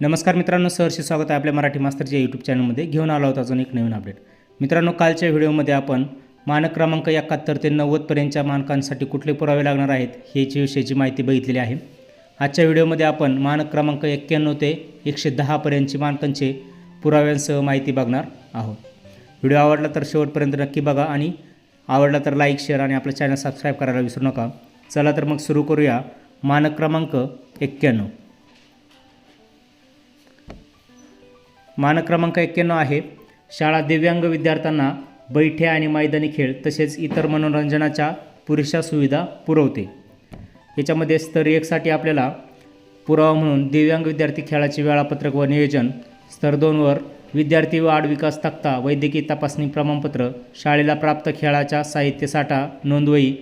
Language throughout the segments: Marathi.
नमस्कार मित्रांनो सहर्ष स्वागत आहे आपल्या मराठी मास्तरच्या यूट्यूब चॅनलमध्ये घेऊन आलो होता अजून एक नवीन अपडेट मित्रांनो कालच्या व्हिडिओमध्ये आपण मानक क्रमांक एकाहत्तर ते नव्वदपर्यंतच्या मानकांसाठी कुठले पुरावे लागणार आहेत ह्याची विषयीची माहिती बघितलेली आहे. आजच्या व्हिडिओमध्ये आपण मानक क्रमांक एक्क्याण्णव ते एकशे दहापर्यंतची मानकांचे पुराव्यांसह माहिती बघणार आहोत. व्हिडिओ आवडला तर शेवटपर्यंत नक्की बघा आणि आवडला तर लाईक शेअर आणि आपलं चॅनल सबस्क्राईब करायला विसरू नका. चला तर मग सुरू करूया मानक क्रमांक एक्क्याण्णव. मानक क्रमांक एक्क्याण्णव आहे. शाळा दिव्यांग विद्यार्थ्यांना बैठे आणि मैदानी खेळ तसेच इतर मनोरंजनाच्या पुरेशा सुविधा पुरवते. याच्यामध्ये स्तर एकसाठी आपल्याला पुरावा म्हणून दिव्यांग विद्यार्थी खेळाचे वेळापत्रक व नियोजन स्तर दोनवर विद्यार्थी वाढ विकास तक्ता वैद्यकीय तपासणी प्रमाणपत्र शाळेला प्राप्त खेळाच्या साहित्य साठा नोंदवही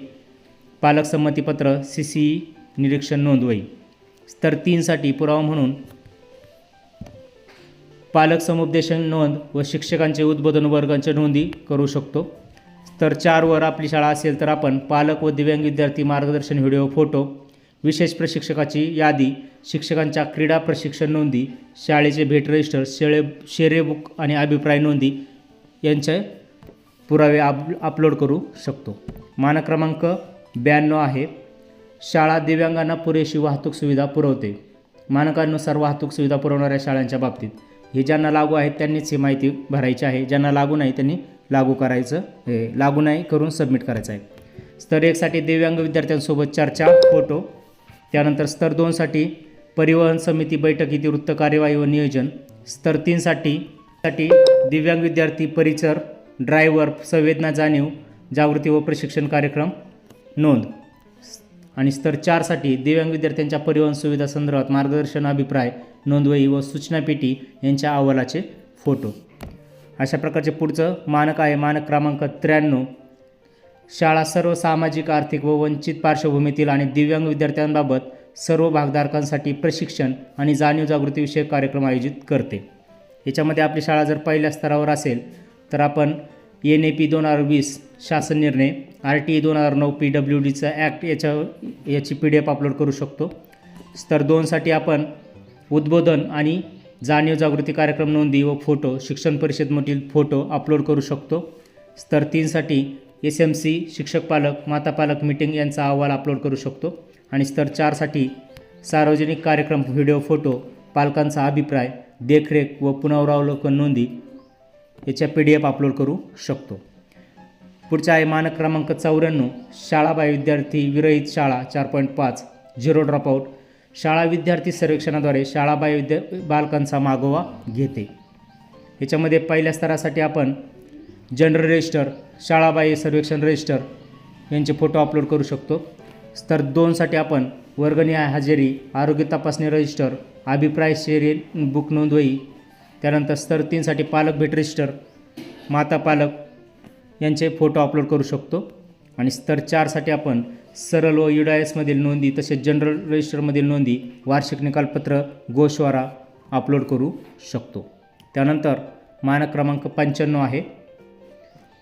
पालक संमतीपत्र सी सी निरीक्षण नोंदवही स्तर तीनसाठी पुरावा म्हणून पालक समुपदेशन नोंद व शिक्षकांचे उद्बोधन वर्गांच्या नोंदी करू शकतो. तर चारवर आपली शाळा असेल तर आपण पालक व दिव्यांग विद्यार्थी मार्गदर्शन व्हिडिओ फोटो विशेष प्रशिक्षकाची यादी शिक्षकांच्या क्रीडा प्रशिक्षण नोंदी शाळेचे भेट रजिस्टर शेळे शेरे बुक आणि अभिप्राय नोंदी यांचे पुरावे आप अपलोड करू शकतो. मानक क्रमांक ब्याण्णव आहे. शाळा दिव्यांगांना पुरेशी वाहतूक सुविधा पुरवते. मानकांनुसार वाहतूक सुविधा पुरवणाऱ्या शाळांच्या बाबतीत हे ज्यांना लागू आहेत त्यांनीच ही माहिती भरायची आहे. ज्यांना लागू नाही त्यांनी लागू करायचं हे लागू नाही करून सबमिट करायचं आहे. स्तर एकसाठी दिव्यांग विद्यार्थ्यांसोबत चर्चा फोटो. त्यानंतर स्तर दोनसाठी परिवहन समिती बैठकीतील वृत्त कार्यवाही व नियोजन. स्तर तीनसाठी साठी दिव्यांग विद्यार्थी परिचर ड्रायव्हर संवेदना जाणीव जागृती व प्रशिक्षण कार्यक्रम नोंद. आणि स्तर चारसाठी दिव्यांग विद्यार्थ्यांच्या परिवहन सुविधा संदर्भात मार्गदर्शन अभिप्राय नोंदवही व सूचना पेटी यांच्या अहवालाचे फोटो. अशा प्रकारचे पुढचं मानक आहे. मानक क्रमांक त्र्याण्णव. शाळा सर्व सामाजिक आर्थिक व वंचित पार्श्वभूमीतील आणि दिव्यांग विद्यार्थ्यांबाबत सर्व भागधारकांसाठी प्रशिक्षण आणि जाणीव जागृतीविषयक कार्यक्रम आयोजित करते. याच्यामध्ये आपली शाळा जर पहिल्या स्तरावर असेल तर आपण एन ए पी दोन हजार वीस शासन निर्णय आर टी ई दोन हजार नऊ पी डब्ल्यू डीचा ॲक्ट याच्या याची पी डी एफ अपलोड करू शकतो. स्तर दोनसाठी आपण उद्बोधन आणि जाणीव जागृती कार्यक्रम नोंदी व फोटो शिक्षण परिषदमधील फोटो अपलोड करू शकतो. स्तर तीनसाठी एस एम सी शिक्षक पालक माता पालक मीटिंग यांचा अहवाल अपलोड करू शकतो. आणि स्तर चारसाठी सार्वजनिक कार्यक्रम व्हिडिओ फोटो पालकांचा अभिप्राय देखरेख व पुनरावलोकन नोंदी याच्या पी डी एफ अपलोड करू शकतो. पुढचा आहे मानक क्रमांक चौऱ्याण्णव शाळाबाय विद्यार्थी विरहित शाळा चार पॉईंट पाच झिरो ड्रॉपआउट शाळा विद्यार्थी सर्वेक्षणाद्वारे शाळाबाय विद्या बालकांचा मागोवा घेते. याच्यामध्ये पहिल्या स्तरासाठी आपण जनरल रजिस्टर शाळाबाह्य सर्वेक्षण रजिस्टर यांचे फोटो अपलोड करू शकतो. स्तर दोनसाठी आपण वर्गणी हजेरी आरोग्य तपासणी रजिस्टर अभिप्राय शेरी बुक नोंदवही त्यानंतर स्तर तीनसाठी पालक भेट रजिस्टर माता पालक यांचे फोटो अपलोड करू शकतो. आणि स्तर चारसाठी आपण सरल व युडायसमधील नोंदी तसेच जनरल रजिस्टरमधील नोंदी वार्षिक निकालपत्र गोशवारा अपलोड करू शकतो. त्यानंतर मानक क्रमांक पंच्याण्णव आहे.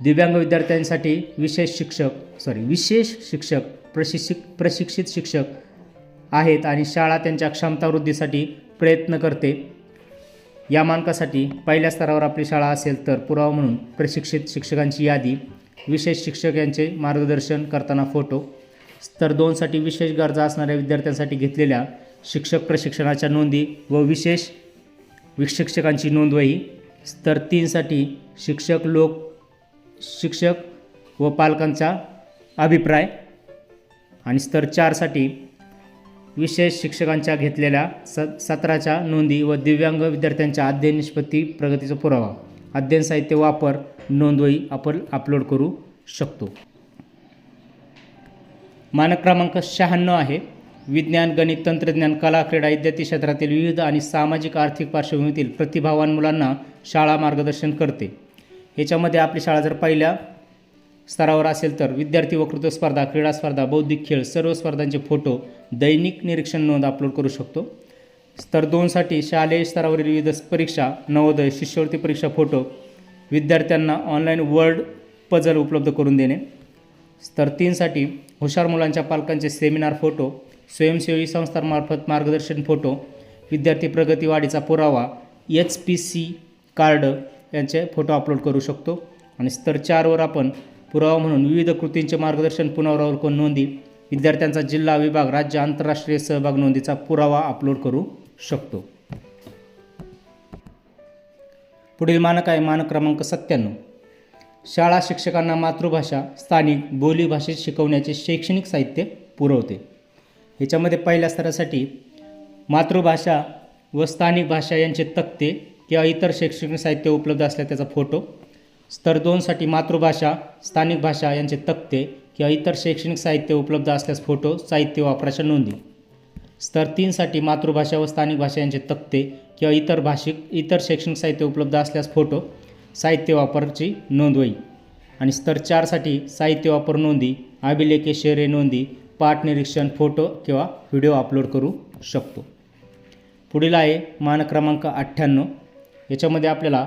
दिव्यांग विद्यार्थ्यांसाठी विशेष शिक्षक सॉरी विशेष शिक्षक प्रशिक्षित प्रशिक्षित शिक्षक आहेत आणि शाळा त्यांच्या क्षमतावृद्धीसाठी प्रयत्न करते. या मानकासाठी पहिल्या स्तरावर आपली शाळा असेल तर पुरावा म्हणून प्रशिक्षित शिक्षकांची यादी विशेष शिक्षक यांचे मार्गदर्शन करताना फोटो स्तर दोनसाठी विशेष गरजा असणाऱ्या विद्यार्थ्यांसाठी घेतलेल्या शिक्षक प्रशिक्षणाच्या नोंदी व विशेष शिक्षकांची नोंदवही स्तर तीनसाठी शिक्षक लोक शिक्षक व पालकांचा अभिप्राय आणि स्तर चारसाठी विशेष शिक्षकांच्या घेतलेल्या स सत्राच्या नोंदी व दिव्यांग विद्यार्थ्यांच्या अध्ययन निष्पत्ती प्रगतीचा पुरावा. अध्ययन साहित्य वापर नोंदवही आपण अपलोड करू शकतो. मानक क्रमांक शहाण्णव आहे. विज्ञान गणित तंत्रज्ञान कला क्रीडा इत्यादी क्षेत्रातील विविध आणि सामाजिक आर्थिक पार्श्वभूमीतील प्रतिभावान मुलांना शाळा मार्गदर्शन करते. याच्यामध्ये आपली शाळा जर पहिल्या स्तरावर असेल तर विद्यार्थी वक्तृत्व स्पर्धा क्रीडा स्पर्धा बौद्धिक खेळ सर्व स्पर्धांचे फोटो दैनिक निरीक्षण नोंद अपलोड करू शकतो. स्तर दोनसाठी शालेय स्तरावरील विविध परीक्षा नवोदय शिष्यवृत्ती परीक्षा फोटो विद्यार्थ्यांना ऑनलाईन वर्ड पजल उपलब्ध करून देणे. स्तर तीनसाठी हुशार मुलांच्या पालकांचे सेमिनार फोटो स्वयंसेवी संस्थांमार्फत मार्गदर्शन फोटो विद्यार्थी प्रगती वाढीचा पुरावा एच पी सी कार्ड यांचे फोटो अपलोड करू शकतो. आणि स्तर चारवर आपण पुरावा म्हणून विविध कृतींचे मार्गदर्शन पुनरावलोकन नोंदी. विद्यार्थ्यांचा जिल्हा विभाग राज्य आंतरराष्ट्रीय सहभाग नोंदीचा पुरावा अपलोड करू शकतो. पुढील मानक आहे मानक क्रमांक सत्त्याण्णव. शाळा शिक्षकांना मातृभाषा स्थानिक बोलीभाषेत शिकवण्याचे शैक्षणिक साहित्य पुरवते. ह्याच्यामध्ये पहिल्या स्तरासाठी मातृभाषा व स्थानिक भाषा यांचे तक्ते किंवा इतर शैक्षणिक साहित्य उपलब्ध असल्या त्याचा फोटो स्तर दोनसाठी मातृभाषा स्थानिक भाषा यांचे तक्ते किंवा इतर शैक्षणिक साहित्य उपलब्ध असल्यास फोटो साहित्य वापराच्या नोंदी. स्तर तीनसाठी मातृभाषा व स्थानिक भाषा यांचे तक्ते किंवा इतर भाषिक इतर शैक्षणिक साहित्य उपलब्ध असल्यास फोटो साहित्य वापरची नोंदवही आणि स्तर चारसाठी साहित्य वापर नोंदी अभिलेखे शेरे नोंदी पाठ निरीक्षण फोटो किंवा व्हिडिओ अपलोड करू शकतो. पुढील आहे मान क्रमांक अठ्ठ्याण्णव. याच्यामध्ये आपल्याला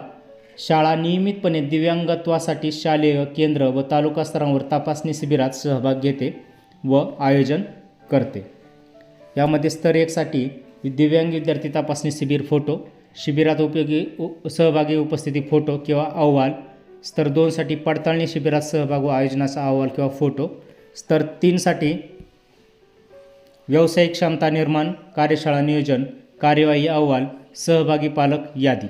शाळा नियमितपणे दिव्यांगत्वासाठी शालेय केंद्र व तालुका स्तरावर तपासणी शिबिरात सहभाग घेते व आयोजन करते. यामध्ये स्तर एकसाठी दिव्यांग विद्यार्थी तपासणी शिबिर फोटो शिबिरात उपयोगी उ सहभागी उपस्थिती फोटो किंवा अहवाल स्तर दोनसाठी पडताळणी शिबिरात सहभाग व आयोजनाचा अहवाल किंवा फोटो स्तर तीनसाठी व्यावसायिक क्षमता निर्माण कार्यशाळा नियोजन कार्यवाही अहवाल सहभागी पालक यादी.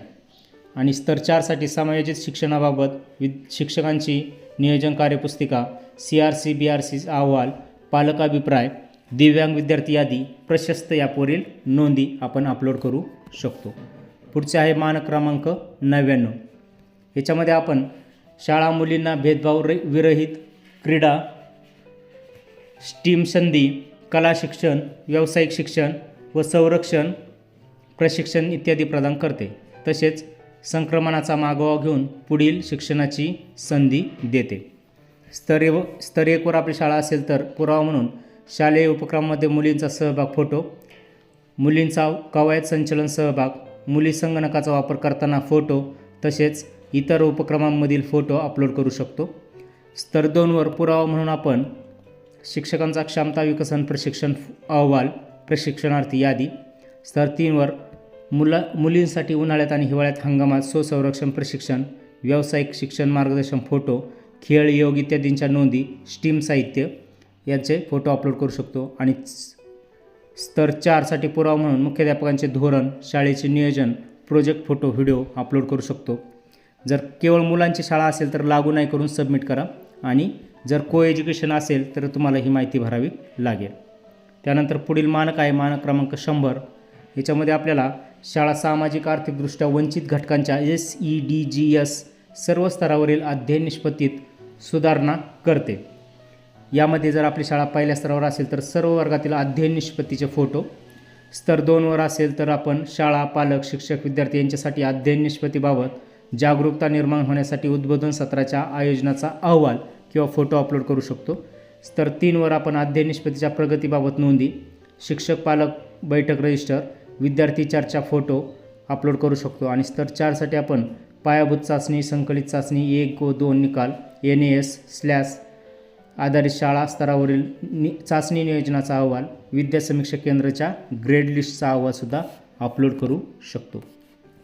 आणि स्तर चारसाठी समायोजित शिक्षणाबाबत वि शिक्षकांची नियोजन कार्यपुस्तिका C R C B R C अहवाल पालक अभिप्राय दिव्यांग विद्यार्थी यादी प्रशस्त यापुढील नोंदी आपण अपलोड करू शकतो. पुढचे आहे मानक क्रमांक नव्याण्णव. याच्यामध्ये आपण शाळा मुलींना भेदभाव र विरहित क्रीडा स्टीम संधी कला शिक्षण व्यावसायिक शिक्षण व संरक्षण प्रशिक्षण इत्यादी प्रदान करते. तसेच संक्रमणाचा मागोवा घेऊन पुढील शिक्षणाची संधी देते. स्तरे व स्तर एकवर आपली शाळा असेल तर पुरावा म्हणून शालेय उपक्रमामध्ये मुलींचा सहभाग फोटो मुलींचा कवायत संचलन सहभाग मुली संगणकाचा वापर करताना फोटो तसेच इतर उपक्रमांमधील फोटो अपलोड करू शकतो. स्तर दोनवर पुरावा म्हणून आपण शिक्षकांचा क्षमता विकसन प्रशिक्षण अहवाल प्रशिक्षणार्थी यादी. स्तर तीनवर मुला मुलींसाठी उन्हाळ्यात आणि हिवाळ्यात हंगामात स्वसंरक्षण प्रशिक्षण व्यावसायिक शिक्षण मार्गदर्शन फोटो खेळ योग इत्यादींच्या नोंदी स्टीम साहित्य यांचे फोटो अपलोड करू शकतो. आणि स्तर चारसाठी पुरावा म्हणून मुख्याध्यापकांचे धोरण शाळेचे नियोजन प्रोजेक्ट फोटो व्हिडिओ अपलोड करू शकतो. जर केवळ मुलांची शाळा असेल तर लागू नाही करून सबमिट करा. आणि जर को एज्युकेशन असेल तर तुम्हाला ही माहिती भरावी लागेल. त्यानंतर पुढील मानक आहे मानक क्रमांक शंभर. याच्यामध्ये आपल्याला शाळा सामाजिक आर्थिकदृष्ट्या वंचित घटकांच्या S E D G S सर्व स्तरावरील अध्ययन निष्पत्तीत सुधारणा करते. यामध्ये जर आपली शाळा पहिल्या स्तरावर असेल तर सर्व वर्गातील अध्ययन निष्पत्तीचे फोटो स्तर दोनवर असेल तर आपण शाळा पालक शिक्षक विद्यार्थी यांच्यासाठी अध्ययन निष्पत्तीबाबत जागरूकता निर्माण होण्यासाठी उद्बोधन सत्राच्या आयोजनाचा अहवाल किंवा फोटो अपलोड करू शकतो. स्तर तीनवर आपण अध्ययन निष्पत्तीच्या प्रगतीबाबत नोंदी शिक्षक पालक बैठक रजिस्टर विद्यार्थी चारच्या फोटो अपलोड करू शकतो. आणि स्तर चारसाठी आपण पायाभूत चाचणी संकलित चाचणी एक व दोन निकाल एन ए एस स्लॅस आधारित शाळा स्तरावरील नि चाचणी नियोजनाचा अहवाल विद्या समीक्षा केंद्राच्या ग्रेड लिस्टचा अहवालसुद्धा अपलोड करू शकतो.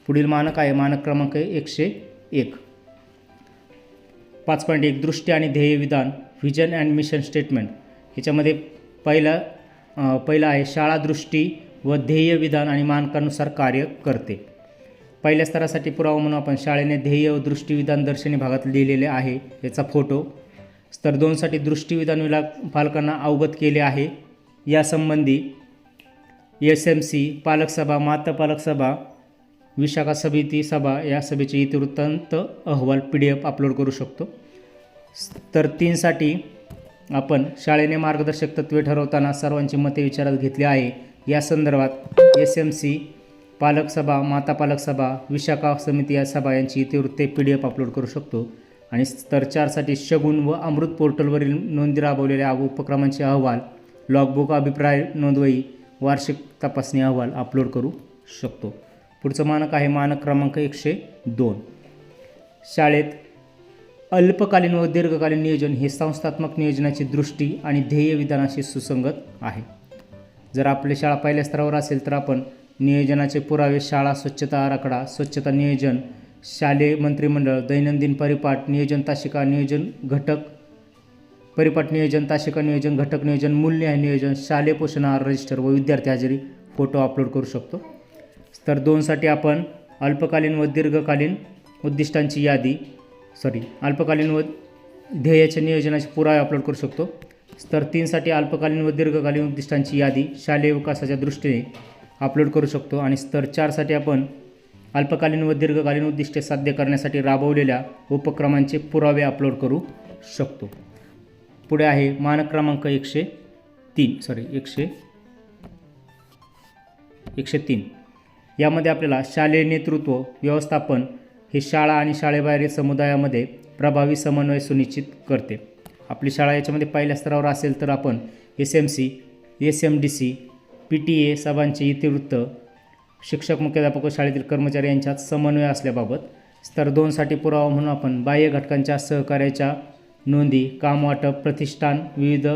पुढील मानक आहे. मानक क्रमांक आहे एकशे एक. पाच पॉईंट एक. दृष्टी आणि ध्येय विधान व्हिजन अँड मिशन स्टेटमेंट. ह्याच्यामध्ये पहिला पहिलं पहिला आहे शाळा दृष्टी व ध्येय विधान आणि मानकानुसार कार्य करते. पहिल्या स्तरासाठी पुरावा म्हणून आपण शाळेने ध्येय व दृष्टीविधान दर्शनी भागात लिहिलेले आहे. याचा फोटो. स्तर दोनसाठी दृष्टीविधान विला पालकांना अवगत केले आहे. यासंबंधी एस एम सी पालकसभा माता पालकसभा विशाखा समिती सभा या सभेचे इतिवृत्तांत अहवाल पी डी एफ अपलोड करू शकतो. तर तीनसाठी आपण शाळेने मार्गदर्शक तत्त्वे ठरवताना सर्वांची मते विचारात घेतली आहे. या संदर्भात एस एम सी पालकसभा माता पालकसभा विशाखा समिती या सभा यांची इतिवृत्ते पी डी एफ अपलोड करू शकतो. आणि स्तर चारसाठी शगुन व अमृत पोर्टलवरील नोंदी राबवलेल्या उपक्रमांचे अहवाल लॉगबुक अभिप्राय नोंदवही वार्षिक तपासणी अहवाल अपलोड करू शकतो. पुढचं मानक आहे मानक क्रमांक एकशे दोन. शाळेत अल्पकालीन व दीर्घकालीन नियोजन हे संस्थात्मक नियोजनाची दृष्टी आणि ध्येय विधानाशी सुसंगत आहे. जर आपली शाळा पहिल्या स्तरावर असेल तर आपण नियोजनाचे पुरावे शाळा स्वच्छता आराखडा स्वच्छता नियोजन शालेय मंत्रिमंडळ दैनंदिन परिपाठ नियोजन तासिका नियोजन घटक परिपाठ नियोजन तासिका नियोजन घटक नियोजन मूल्य नियोजन शालेय पोषण आहार रजिस्टर व विद्यार्थी हजेरी फोटो अपलोड करू शकतो. स्तर दोनसाठी आपण अल्पकालीन व दीर्घकालीन उद्दिष्टांची यादी सॉरी अल्पकालीन व ध्येयाच्या नियोजनाचे पुरावे अपलोड करू शकतो. स्तर तीनसाठी अल्पकालीन व दीर्घकालीन उद्दिष्टांची यादी शालेय विकासाच्या दृष्टीने अपलोड करू शकतो. आणि स्तर चारसाठी आपण अल्पकालीन व दीर्घकालीन उद्दिष्टे साध्य करण्यासाठी राबवलेल्या उपक्रमांचे पुरावे अपलोड करू शकतो. पुढे आहे मानक क्रमांक एकशे तीन. सॉरी एकशे एकशे तीन. यामध्ये आपल्याला शालेय नेतृत्व व्यवस्थापन हे शाळा आणि शाळेबाहेरील समुदायामध्ये प्रभावी समन्वय सुनिश्चित करते. आपली शाळा याच्यामध्ये पहिल्या स्तरावर असेल तर आपण S M C S M D C P T A सभांचे इतिवृत्त शिक्षक मुख्याध्यापक व शाळेतील कर्मचारी यांच्यात समन्वय असल्याबाबत स्तर दोनसाठी पुरावा म्हणून आपण बाह्य घटकांच्या सहकार्याच्या नोंदी काम वाटप प्रतिष्ठान विविध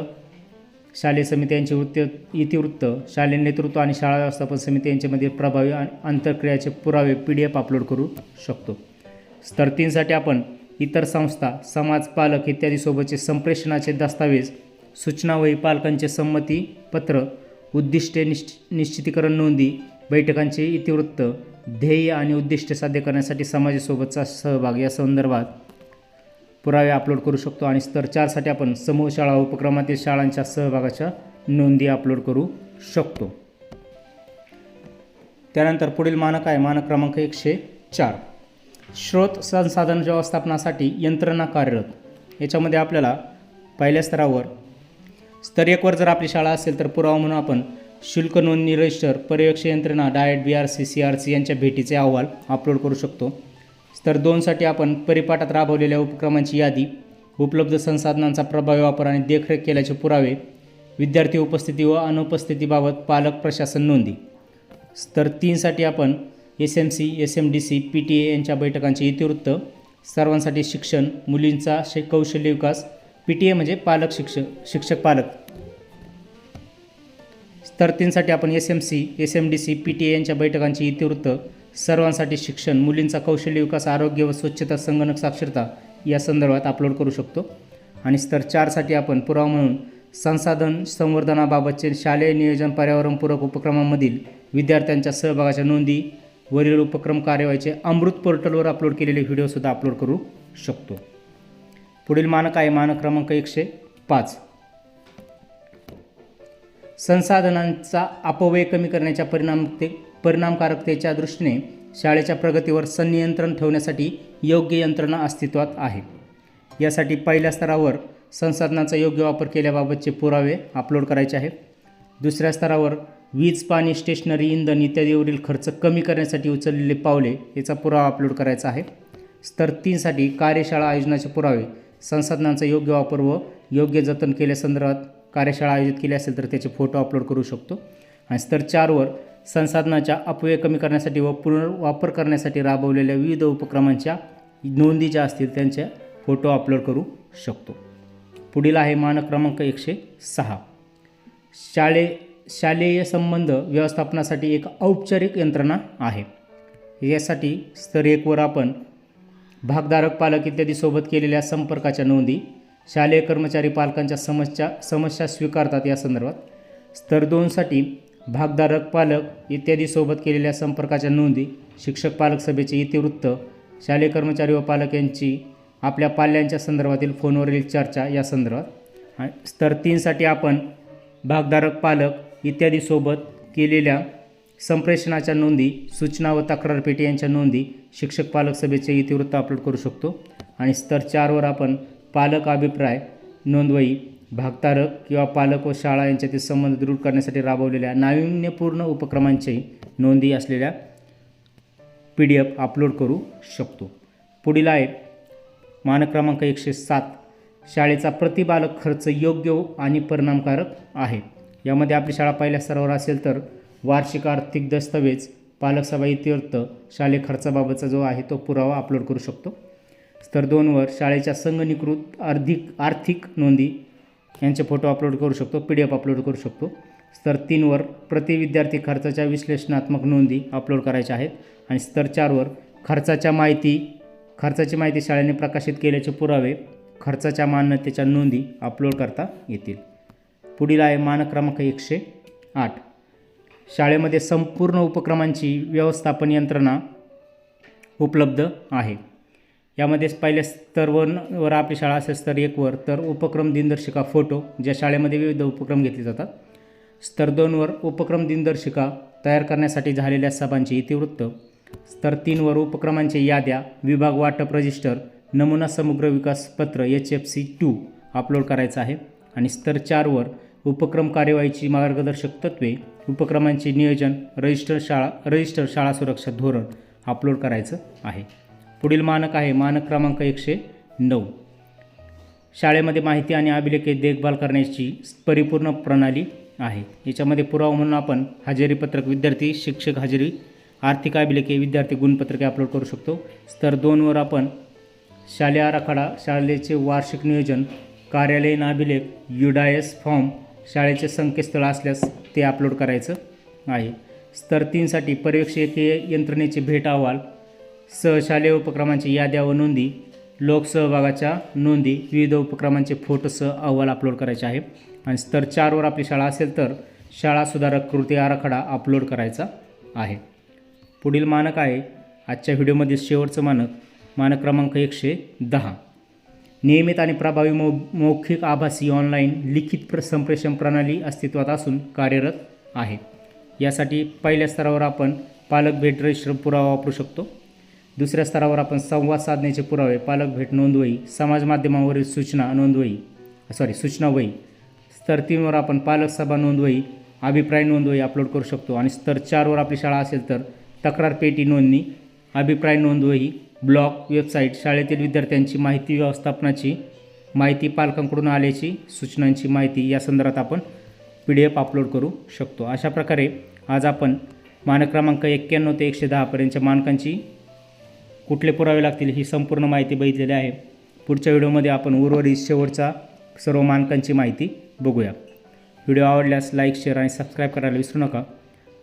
शालेय समिती यांचे वृत्त इतिवृत्त शालेय नेतृत्व आणि शाळा व्यवस्थापन समिती यांच्यामध्ये प्रभावी आणि आंतरक्रियाचे पुरावे पी डी एफ अपलोड करू शकतो. स्तर तीनसाठी आपण इतर संस्था समाज पालक इत्यादीसोबतचे संप्रेषणाचे दस्तावेज सूचनावही पालकांचे संमती पत्र उद्दिष्टे निश्च निश्चितीकरण नोंदी बैठकांचे इतिवृत्त ध्येय आणि उद्दिष्टे साध्य करण्यासाठी समाजासोबतचा सहभाग या संदर्भात पुरावे अपलोड करू शकतो आणि स्तर चारसाठी आपण समूह शाळा उपक्रमातील शाळांच्या सहभागाच्या नोंदी अपलोड करू शकतो. त्यानंतर पुढील मानक आहे मानक क्रमांक एकशे चार. स्रोत संसाधन व्यवस्थापनासाठी यंत्रणा कार्यरत. याच्यामध्ये आपल्याला पहिल्या स्तरावर स्तर एकवर जर आपली शाळा असेल तर पुरावा म्हणून आपण शुल्क नोंदणी रजिस्टर पर्यवेक्ष यंत्रणा DIET B R C C R C यांच्या भेटीचे अहवाल अपलोड करू शकतो. स्तर दोनसाठी आपण परिपाठात राबवलेल्या उपक्रमांची यादी उपलब्ध संसाधनांचा प्रभावी वापर आणि देखरेख केल्याचे पुरावे विद्यार्थी उपस्थिती व अनुपस्थितीबाबत पालक प्रशासन नोंदी. स्तर तीनसाठी आपण S M C S M D C P T A यांच्या बैठकांचे इतिवृत्त. सर्वांसाठी शिक्षण मुलींचा शे कौशल्य विकास पी टी ए म्हणजे पालक शिक्षक शिक्षक पालक. स्तर तीनसाठी आपण S M C S M D C P T A यांच्या बैठकांची इतिवृत्त. सर्वांसाठी शिक्षण मुलींचा कौशल्य विकास आरोग्य व स्वच्छता संगणक साक्षरता या संदर्भात अपलोड करू शकतो. आणि स्तर चारसाठी आपण पुरावा म्हणून संसाधन संवर्धनाबाबतचे शालेय नियोजन पर्यावरणपूरक उपक्रमांमधील विद्यार्थ्यांच्या सहभागाच्या नोंदी वरील उपक्रम कार्यवाहीचे अमृत पोर्टलवर अपलोड केलेले व्हिडिओसुद्धा अपलोड करू शकतो. पुढील मानक आहे मानक क्रमांक एकशे पाच. संसाधनांचा अपव्यय कमी करण्याच्या परिणामते परिणामकारकतेच्या दृष्टीने शाळेच्या प्रगतीवर संनियंत्रण ठेवण्यासाठी योग्य यंत्रणा अस्तित्वात आहे. यासाठी पहिल्या स्तरावर संसाधनांचा योग्य वापर केल्याबाबतचे पुरावे अपलोड करायचे आहे दुसऱ्या स्तरावर वीज पाणी स्टेशनरी इंधन इत्यादीवरील खर्च कमी करण्यासाठी उचललेले पावले याचा पुरावा अपलोड करायचा आहे. स्तर तीनसाठी कार्यशाळा आयोजनाचे पुरावे संसाधनांचा योग्य वापर व योग्य जतन केल्यासंदर्भात कार्यशाळा आयोजित केली असेल तर त्याचे फोटो अपलोड करू शकतो. आणि स्तर चारवर संसाधनाच्या अपव्यय कमी करण्यासाठी व पुनर्वापर करण्यासाठी राबवलेल्या विविध उपक्रमांच्या नोंदी ज्या असतील त्यांच्या फोटो अपलोड करू शकतो. पुढील आहे मानक क्रमांक एकशे सहा. शाळे शालेय संबंध व्यवस्थापनासाठी एक औपचारिक यंत्रणा आहे. यासाठी स्तर एकवर आपण भागधारक पालक इत्यादीसोबत केलेल्या संपर्काच्या नोंदी शालेय कर्मचारी पालकांच्या समस्या समस्या स्वीकारतात या संदर्भात. स्तर दोनसाठी भागधारक पालक इत्यादीसोबत केलेल्या संपर्काच्या नोंदी शिक्षक पालक सभेचे इतिवृत्त शालेय कर्मचारी व पालक यांची आपल्या पाल्यांच्या संदर्भातील फोनवरील चर्चा या संदर्भात. स्तर तीनसाठी आपण भागधारक पालक इत्यादीसोबत केलेल्या संप्रेषणाच्या नोंदी सूचना व तक्रारपेटी यांच्या नोंदी शिक्षक पालक सभेचे इतिवृत्त अपलोड करू शकतो. आणि स्तर चारवर आपण पालक अभिप्राय नोंदवही भागधारक किंवा पालक व शाळा यांच्यातील संबंध दृढ करण्यासाठी राबवलेल्या नाविन्यपूर्ण उपक्रमांची नोंदी असलेल्या पी डी एफ अपलोड करू शकतो. पुढील आहे मानक क्रमांक एकशे सात. शाळेचा प्रतिबालक खर्च योग्य आणि परिणामकारक आहे. यामध्ये आपली शाळा पहिल्या स्तरावर असेल तर वार्षिक आर्थिक दस्तावेज पालकसभा इतिवृत्त शालेय खर्चाबाबतचा जो आहे तो पुरावा अपलोड करू शकतो. स्तर दोनवर शाळेच्या संगणीकृत आर्थिक आर्थिक नोंदी यांचे फोटो अपलोड करू शकतो पी डी एफ अपलोड करू शकतो. स्तर तीनवर प्रति विद्यार्थी खर्चाच्या विश्लेषणात्मक नोंदी अपलोड करायच्या आहेत. आणि स्तर चारवर खर्चाच्या माहिती खर्चाची माहिती शाळेने प्रकाशित केल्याचे पुरावे खर्चाच्या मान्यतेच्या नोंदी अपलोड करता येतील. पुढील आहे मान क्रमांक एकशे आठ. शाळेमध्ये संपूर्ण उपक्रमांची व्यवस्थापन यंत्रणा उपलब्ध आहे. यामध्ये पहिल्या स्तरवर वर आपली शाळा असेल स्तर एकवर तर उपक्रम दिनदर्शिका फोटो ज्या शाळेमध्ये विविध उपक्रम घेतले जातात. स्तर दोनवर उपक्रम दिनदर्शिका तयार करण्यासाठी झालेल्या सभांचे इतिवृत्त. स्तर तीनवर उपक्रमांचे याद्या विभाग वाटप रजिस्टर नमुना समग्र विकास पत्र H F C two upload करायचं आहे. आणि स्तर चारवर उपक्रम कार्यवाहीची मार्गदर्शक तत्त्वे उपक्रमांचे नियोजन रजिस्टर शाळा रजिस्टर शाळा सुरक्षा धोरण अपलोड करायचं आहे. पुढील मानक आहे मानक क्रमांक एकशे नऊ. शाळेमध्ये माहिती आणि अभिलेखे देखभाल करण्याची परिपूर्ण प्रणाली आहे. याच्यामध्ये पुरावा म्हणून आपण हजेरी पत्रक विद्यार्थी शिक्षक हजेरी आर्थिक अभिलेखे विद्यार्थी गुणपत्रके अपलोड करू शकतो. स्तर दोनवर आपण शालेय आराखडा शाळेचे वार्षिक नियोजन कार्यालयीन अभिलेख युडायस फॉर्म शाळेचे संकेतस्थळ असल्यास ते अपलोड करायचं आहे. स्तर तीनसाठी पर्यवेक्षकीय यंत्रणेचे भेट अहवाल सहशालेय उपक्रमांची याद्या व नोंदी लोकसहभागाच्या नोंदी विविध उपक्रमांचे फोटोसह अहवाल अपलोड करायचे आहे आणि स्तर चारवर आपली शाळा असेल तर शाळा सुधारक कृती आराखडा अपलोड करायचा आहे. पुढील मानक आहे आजच्या व्हिडिओमध्ये शेवटचं मानक मानक क्रमांक एकशे दहा. नियमित आणि प्रभावी मौ मौखिक आभासी ऑनलाईन लिखित प्र संप्रेषण प्रणाली अस्तित्वात असून कार्यरत आहे. यासाठी पहिल्या स्तरावर आपण पालक भेट रजिस्टर पुरावा वापरू शकतो. दुसऱ्या स्तरावर आपण संवाद साधण्याचे पुरावे पालक भेट नोंदवही समाज माध्यमावरील सूचना नोंदवही सॉरी सूचना वही स्तर तीनवर आपण पालक सभा नोंदवही अभिप्राय नोंदवही अपलोड करू शकतो. आणि स्तर चारवर आपली शाळा असेल तर तक्रार पेटी नोंदणी अभिप्राय नोंदवही ब्लॉग वेबसाईट शाळेतील विद्यार्थ्यांची माहिती व्यवस्थापनाची माहिती पालकांकडून आल्याची सूचनांची माहिती या संदर्भात आपण पी डी एफ अपलोड करू शकतो. अशा प्रकारे आज आपण मानक क्रमांक एक्क्याण्णव ते एकशे दहापर्यंतच्या मानकांची कुठले पुरावे लागतील ही संपूर्ण माहिती बघितलेली आहे. पुढच्या व्हिडिओमध्ये आपण उर्वरित शेवटचा सर्व मानकांची माहिती बघूया. व्हिडिओ आवडल्यास लाईक शेअर आणि सबस्क्राईब करायला विसरू नका.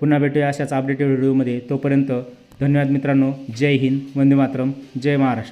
पुन्हा भेटूया अशाच अपडेटेड व्हिडिओमध्ये. तोपर्यंत धन्यवाद मित्रांनो. जय हिंद. वंदे मातरम. जय महाराष्ट्र.